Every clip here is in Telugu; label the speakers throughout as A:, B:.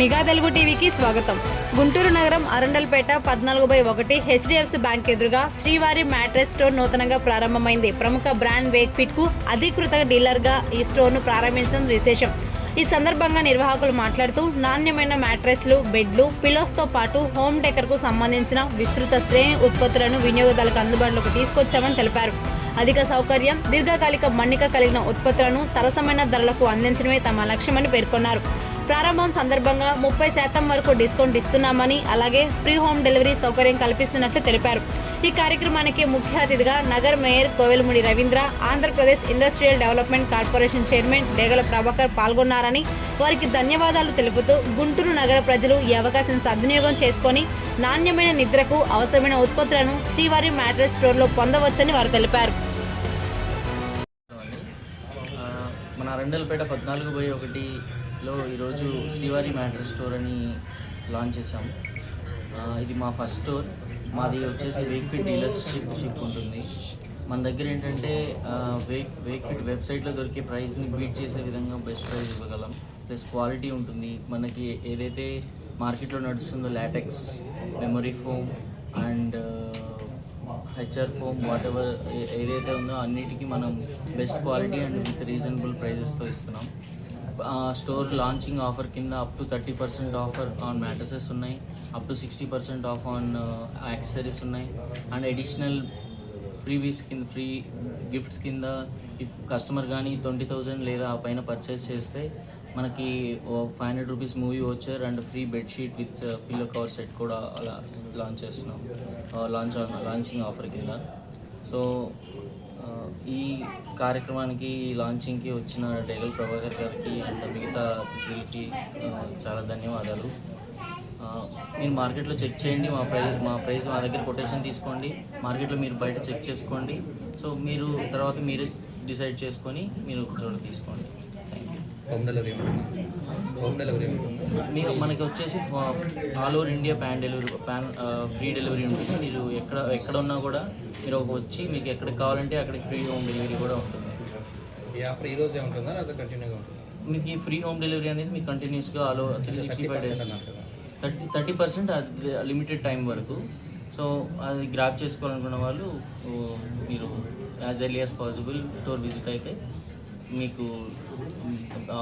A: నిఘా తెలుగు టీవీకి స్వాగతం. గుంటూరు నగరం అరండల్పేట పద్నాలుగు బై ఒకటి హెచ్డిఎఫ్సి బ్యాంక్ ఎదురుగా శ్రీవారి మ్యాట్రెస్ స్టోర్ నూతనంగా ప్రారంభమైంది. ప్రముఖ బ్రాండ్ వేక్కు అధికృత డీలర్గా ఈ స్టోర్ను ప్రారంభించడం విశేషం. ఈ సందర్భంగా నిర్వాహకులు మాట్లాడుతూ నాణ్యమైన మ్యాట్రెస్లు బెడ్లు పిలోస్తో పాటు హోమ్ డెకర్కు సంబంధించిన విస్తృత శ్రేణి ఉత్పత్తులను వినియోగదారులకు అందుబాటులోకి తీసుకొచ్చామని తెలిపారు. అధిక సౌకర్యం దీర్ఘకాలిక మన్నిక కలిగిన ఉత్పత్తులను సరసమైన ధరలకు అందించడమే తమ లక్ష్యమని పేర్కొన్నారు. ప్రారంభం సందర్భంగా ముప్పై శాతం వరకు డిస్కౌంట్ ఇస్తున్నామని అలాగే ఫ్రీ హోమ్ డెలివరీ సౌకర్యం కల్పిస్తున్నట్లు తెలిపారు. ఈ కార్యక్రమానికి ముఖ్య అతిథిగా Nagar mayor Kovelamudi Ravindra Andhra Pradesh industrial development corporation chairman Degala Prabhakar పాల్గొన్నారని వారికి ధన్యవాదాలు తెలుపుతూ గుంటూరు నగర ప్రజలు ఈ అవకాశం సద్వినియోగం చేసుకొని నాణ్యమైన నిద్రకు అవసరమైన ఉత్పత్తులను శ్రీవారి మ్యాట్రెస్ స్టోర్లో పొందవచ్చని వారు తెలిపారు.
B: మన అరండల్పేట పద్నాలుగు బై హలో ఈరోజు శ్రీవారి మ్యాటర్ స్టోర్ అని లాంచ్ చేసాము ఇది మా ఫస్ట్ స్టోర్. మాది వచ్చేసి వేక్ఫిట్ డీలర్షిప్ షిప్ ఉంటుంది. మన దగ్గర ఏంటంటే వేక్ వేక్ఫిట్ వెబ్సైట్లో దొరికే ప్రైస్ని బీట్ చేసే విధంగా బెస్ట్ ప్రైస్ ఇవ్వగలం. ప్లస్ క్వాలిటీ ఉంటుంది. మనకి ఏదైతే మార్కెట్లో నడుస్తుందో latex memory foam and HR foam whatever ఏదైతే ఉందో అన్నిటికీ మనం best quality and with reasonable ప్రైజెస్తో ఇస్తున్నాం. స్టోర్ లాంచింగ్ ఆఫర్ కింద up to thirty percent offer on mattresses ఉన్నాయి. Up to sixty percent off on accessories ఉన్నాయి. అండ్ అడిషనల్ ఫ్రీవీస్ కింద ఫ్రీ గిఫ్ట్స్ కింద కస్టమర్ కానీ ట్వంటీ థౌజండ్ లేదా ఆ పైన పర్చేస్ చేస్తే మనకి ఫైవ్ హండ్రెడ్ రూపీస్ మూవీ వచ్చారు and free bedsheet with pillow cover set కూడా అలా లాంచ్ చేస్తున్నాం. లాంచ్ లాంచింగ్ ఆఫర్ కింద. సో ఈ కార్యక్రమానికి ఈ లాంచింగ్కి వచ్చిన డేగల్ ప్రభాకర్ గారికి అండ్ మిగతా అతిథులకి చాలా ధన్యవాదాలు. మీరు మార్కెట్లో చెక్ చేయండి మా ప్రైస్ మా ప్రైస్ మా దగ్గర కొటేషన్ తీసుకోండి మార్కెట్లో మీరు బయట చెక్ చేసుకోండి. సో మీరు తర్వాత మీరే డిసైడ్ చేసుకొని మీరు ఒక చోట తీసుకోండి.
C: హోమ్ డెలివరీ హోమ్ డెలివరీ ఉంటుంది.
B: మీకు మనకి వచ్చేసి all over India pan delivery pan free delivery ఉంటుంది. మీరు ఎక్కడ ఎక్కడ ఉన్నా కూడా మీరు ఒక వచ్చి మీకు ఎక్కడికి కావాలంటే అక్కడికి ఫ్రీ హోమ్ డెలివరీ కూడా ఉంటుంది.
C: ఈ ఆఫర్ ఈ రోజే ఉంటుందా? లేదా కంటిన్యూగా ఉంటుందా?
B: మీకు ఈ ఫ్రీ హోమ్ డెలివరీ అనేది మీకు కంటిన్యూస్గా all over three sixty five days thirty thirty percent అది లిమిటెడ్ టైం వరకు. సో అది గ్రాప్ చేసుకోవాలనుకున్న వాళ్ళు మీరు as early as possible store visit అయితే మీకు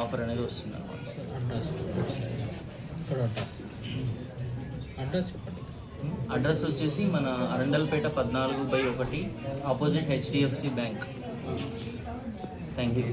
B: ఆఫర్ అనేది వస్తుంది
C: అడ్రస్ అడ్రస్ అడ్రస్ చెప్పండి.
B: అడ్రస్ వచ్చేసి మన అరండల్పేట పద్నాలుగు బై ఒకటి opposite HDFC bank. Thank you